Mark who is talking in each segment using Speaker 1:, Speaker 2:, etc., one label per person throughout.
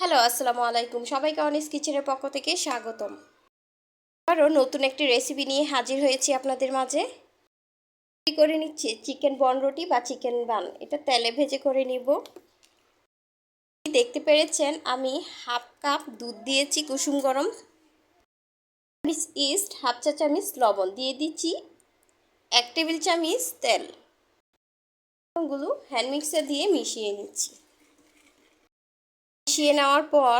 Speaker 1: Hello, আসসালামু আলাইকুম। সবাইকে অনিস কিচেনের পক্ষ থেকে স্বাগতম। আরও নতুন একটি রেসিপি নিয়ে হাজির হয়েছি আপনাদের মাঝে। করে নিচ্ছি চিকেন বনরুটি বা চিকেন বান। এটা তেলে ভেজে করে নিব। দেখতে পেরেছেন, আমি হাফ কাপ দুধ দিয়েছি কুসুম গরম। ইস্ট, হাফ চা চামিচ লবণ দিয়ে দিচ্ছি। এক টেবিল চামিচ তেল। গুলো হ্যান্ড মিক্সার দিয়ে মিশিয়ে নিচ্ছি। মিশিয়ে নেওয়ার পর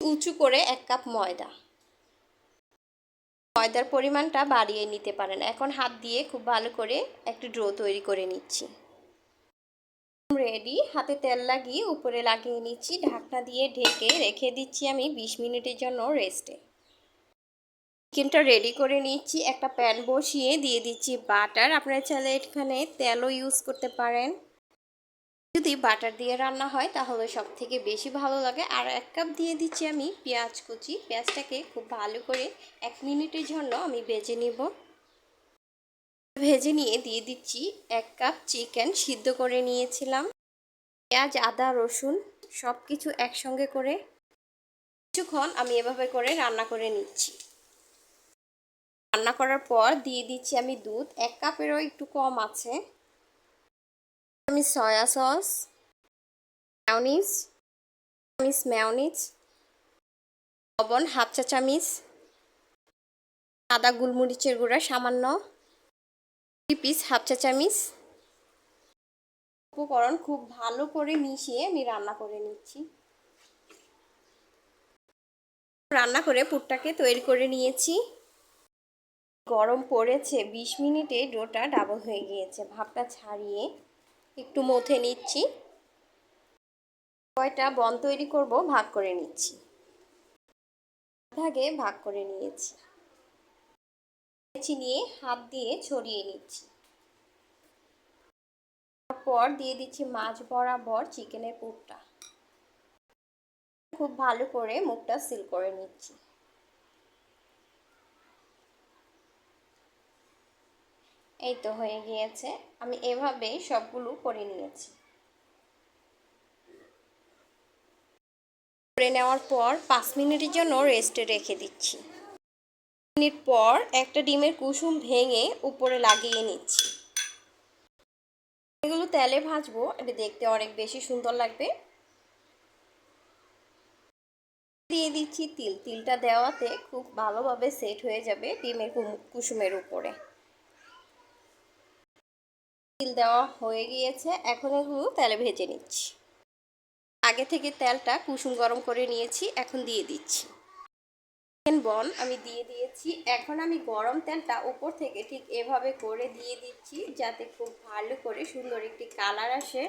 Speaker 1: উঁচু করে এক কাপ ময়দা। ময়দার পরিমাণটা বাড়িয়ে নিতে পারেন। এখন হাত দিয়ে খুব ভালো করে একটি ড্রো তৈরি করে নিচ্ছি। রেডি। হাতে তেল লাগিয়ে উপরে লাগিয়ে নিচ্ছি। ঢাকনা দিয়ে ঢেকে রেখে দিচ্ছি আমি বিশ মিনিটের জন্য রেস্টে। চিকেনটা রেডি করে নিচ্ছি। একটা প্যান বসিয়ে দিয়ে দিচ্ছি বাটার। আপনারা চাইলে এখানে তেলও ইউজ করতে পারেন। যদি বাটার দিয়ে রান্না হয়, তাহলে সব থেকে বেশি ভালো লাগে। আর এক কাপ দিয়ে দিচ্ছি আমি পেঁয়াজ কুচি। পেঁয়াজটাকে খুব ভালো করে এক মিনিটের জন্য আমি ভেজে নিব। ভেজে নিয়ে দিয়ে দিচ্ছি এক কাপ চিকেন সিদ্ধ করে নিয়েছিলাম। পেঁয়াজ, আদা, রসুন সব কিছু একসঙ্গে করে কিছুক্ষণ আমি এভাবে করে রান্না করে নিচ্ছি। রান্না করার পর দিয়ে দিচ্ছি আমি দুধ। এক কাপেরও একটু কম আছে। আমি সয়া সস ম্যাওনিজ চামিচ ম্যাওনিজ লবণ হাফ চা চামিচ আদা গোলমরিচের গুঁড়া সামান্য পিস হাফ চা চামিচ উপকরণ খুব ভালো করে মিশিয়ে আমি রান্না করে নিচ্ছি। রান্না করে পুরটাকে তৈরি করে নিয়েছি। গরম পড়েছে, বিশ মিনিটে ডোটা ডাবল হয়ে গিয়েছে ভাবটা ছাড়িয়ে। একটু মথে নিচ্ছি। কয়টা বন তৈরি করব ভাগ করে নিচ্ছি। ভাগে ভাগ করে নিয়েছি। নিয়ে হাত দিয়ে ছড়িয়ে নিচ্ছি। তারপর দিয়ে দিচ্ছি মাছ বরাবর চিকেনের পুরটা। খুব ভালো করে মুখটা সিল করে নিচ্ছি। এই তো হয়ে গিয়েছে। আমি এভাবে সবগুলো করে নিয়েছি। করে নেওয়ার পর পাঁচ মিনিটের জন্য রেস্টে রেখে দিচ্ছি। মিনিট পর একটা ডিমের কুসুম ভেঙে উপরে লাগিয়ে নিচ্ছি। এগুলো তেলে ভাজবো, এটা দেখতে অনেক বেশি সুন্দর লাগবে। দিয়ে দিচ্ছি তিল। তিলটা দেওয়াতে খুব ভালোভাবে সেট হয়ে যাবে ডিমের কুসুমের উপরে। তিল দেওয়া হয়ে গিয়েছে। এখন এগুলো তেলে ভেজে নিচ্ছি। আগে থেকে তেলটা কুসুম গরম করে নিয়েছি, এখন দিয়ে দিচ্ছি। বন, আমি দিয়ে দিয়েছি। এখন আমি গরম তেলটা উপর থেকে ঠিক এভাবে করে দিয়ে দিচ্ছি, যাতে খুব ভালো করে সুন্দর একটি কালার আসে।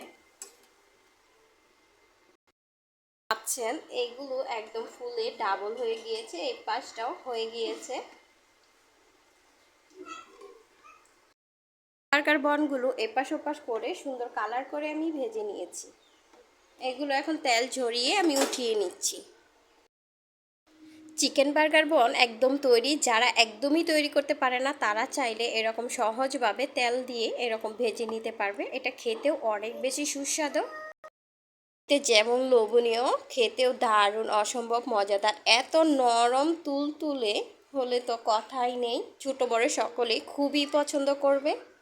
Speaker 1: পাচ্ছেন এইগুলো একদম ফুলে ডাবল হয়ে গিয়েছে, এই পাশটাও হয়ে গিয়েছে। বার্গার বনগুলো এপাশ ওপাশ করে সুন্দর কালার করে আমি ভেজে নিয়েছি। এগুলো এখন তেল ঝরিয়ে আমি উঠিয়ে নিচ্ছি। চিকেন বার্গার বন একদম তৈরি, যারা একদমই তৈরি করতে পারে না, তারা চাইলে এরকম সহজভাবে তেল দিয়ে এরকম ভেজে নিতে পারবে। এটা খেতেও অনেক বেশি সুস্বাদু। যেমন লোভনীয়, খেতেও দারুণ, অসম্ভব, মজাদার। এত নরম তুল তুলে হলে তো কথাই নেই। ছোটো বড় সকলে খুবই পছন্দ করবে।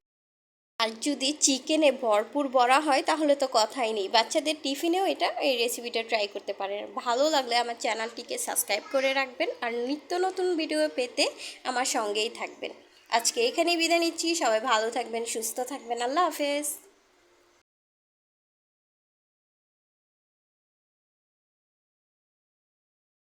Speaker 1: আর যদি চিকেনে ভরপুর বড়া হয়, তাহলে তো কথাই নেই। বাচ্চাদের টিফিনেও এটা এই রেসিপিটা ট্রাই করতে পারেন। ভালো লাগলে আমার চ্যানেলটিকে সাবস্ক্রাইব করে রাখবেন আর নিত্য নতুন ভিডিও পেতে আমার সঙ্গেই থাকবেন। আজকে এখানেই বিদায় নিচ্ছি। সবাই ভালো থাকবেন, সুস্থ থাকবেন। আল্লাহ হাফেজ।